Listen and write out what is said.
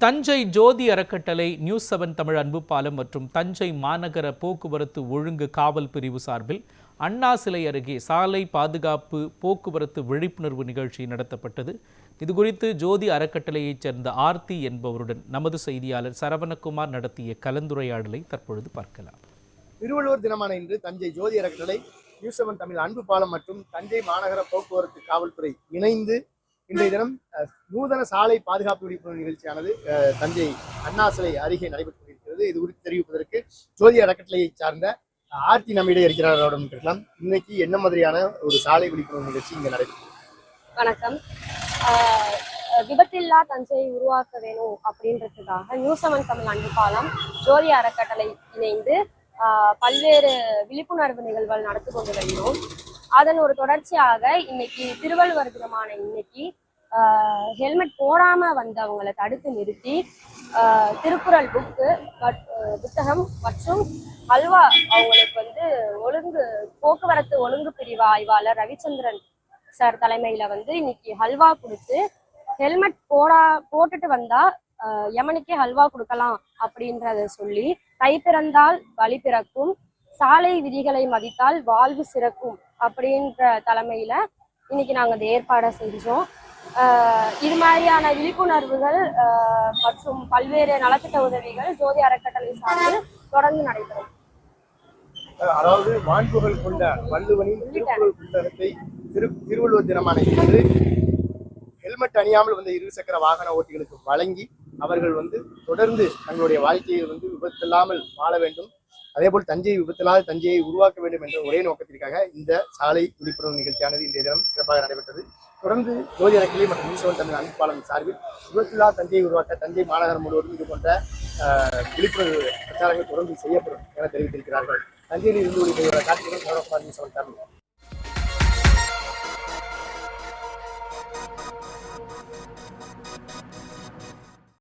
தஞ்சை ஜோதி அறக்கட்டளை news seven Tamil அன்பு பாலம் மற்றும் தஞ்சை மாநகர போக்குவரத்து ஒழுங்கு காவல் பிரிவு சார்பில் அண்ணா சிலை அருகே சாலை பாதுகாப்பு போக்குவரத்து விழிப்புணர்வு நிகழ்ச்சி நடத்தப்பட்டது. இதுகுறித்து ஜோதி அறக்கட்டளையைச் சேர்ந்த ஆர்த்தி என்பவருடன் நமது செய்தியாளர் சரவணகுமார் நடத்திய கலந்துரையாடலை தற்பொழுது பார்க்கலாம். திருவள்ளுவர் தினமான இன்று தஞ்சை ஜோதி அறக்கட்டளை நியூஸ் செவன் தமிழ் அன்பு பாலம் மற்றும் தஞ்சை மாநகர போக்குவரத்து காவல்துறை இணைந்து இன்றைய தினம் அஹ், நூதன சாலை பாதுகாப்பு விழிப்புணர்வு நிகழ்ச்சியானது தஞ்சை அண்ணா சிலை அருகே நடைபெற்று கொண்டிருக்கிறது. இது குறித்து தெரிவிப்பதற்கு ஜோதி அறக்கட்டளையை சார்ந்த ஆர்த்தி நம்மிடையே இருக்கிறார். அவரிடம் கேட்கலாம் இன்னைக்கு என்ன மாதிரியான ஒரு சாலை விழிப்புணர்வு நிகழ்ச்சி இங்கே நடைபெற்று வணக்கம். ஆஹ் விபத்தில்லா தஞ்சையை உருவாக்க வேணும் அப்படின்றதுக்காக நியூ செவன் தமிழ் அன்பு பாலம் ஜோதி அறக்கட்டளை இணைந்து ஆஹ் பல்வேறு விழிப்புணர்வு நிகழ்வுகள் நடத்தி கொண்டு வருகிறோம். அதன் ஒரு தொடர்ச்சியாக இன்னைக்கு திருவள்ளுவர் தினமான இன்னைக்கு ஹெல்மெட் போடாம வந்தவங்களை தடுத்து நிறுத்தி திருக்குறள் புக்கு புத்தகம் மற்றும் அல்வா அவங்களுக்கு வந்து ஒழுங்கு போக்குவரத்து ஒழுங்கு பிரிவு ஆய்வாளர் ரவிச்சந்திரன் சார் தலைமையில வந்து இன்னைக்கு ஹல்வா கொடுத்து ஹெல்மெட் போடா போட்டுட்டு வந்தா யமனுக்கே ஹல்வா கொடுக்கலாம் அப்படின்றத சொல்லி கை பிறந்தால் வழி பிறக்கும் சாலை விதிகளை மதித்தால் வாழ்வு சிறக்கும் அப்படின்ற தலைமையில இன்னைக்கு நாங்க இந்த ஏற்பாடை செஞ்சோம். இது மாதிரியான விழிப்புணர்வுகள் மற்றும் பல்வேறு நலத்திட்ட உதவிகள் ஜோதி அறக்கட்டளை சார்பில் தொடர்ந்து நடைபெறும். அதாவது மாண்புகள் கொண்ட வள்ளுவனின் திருக்குறள் புத்தகத்தை திரு திருவள்ளுவர் தினமான இன்று ஹெல்மெட் அணியாமல் வந்த இருசக்கர வாகன ஓட்டிகளுக்கு வழங்கி அவர்கள் வந்து தொடர்ந்து தங்களுடைய வாழ்க்கையை வந்து விபத்தில்லாமல் வாழ வேண்டும். அதேபோல் தஞ்சை விபத்தில்லாத தஞ்சையை உருவாக்க வேண்டும் என்ற ஒரே நோக்கத்திற்காக இந்த சாலை விழிப்புணர்வு நிகழ்ச்சியானது இன்றைய தினம் சிறப்பாக நடைபெற்றது. தொடர்ந்து ஜோதி அறக்கிளை மற்றும் நியூஸ் தமிழ் அமைப்பாளர் சார்பில் விபத்தில்லா தஞ்சையை உருவாக்க தஞ்சை மாநகரம் முழுவதும் இது போன்ற விழிப்புணர்வு பிரச்சாரங்கள் தொடர்ந்து செய்யப்படும் என தெரிவித்திருக்கிறார்கள். தஞ்சையில் இருந்து ஒரு காட்சிகளும் நியூஸ் தமிழ்.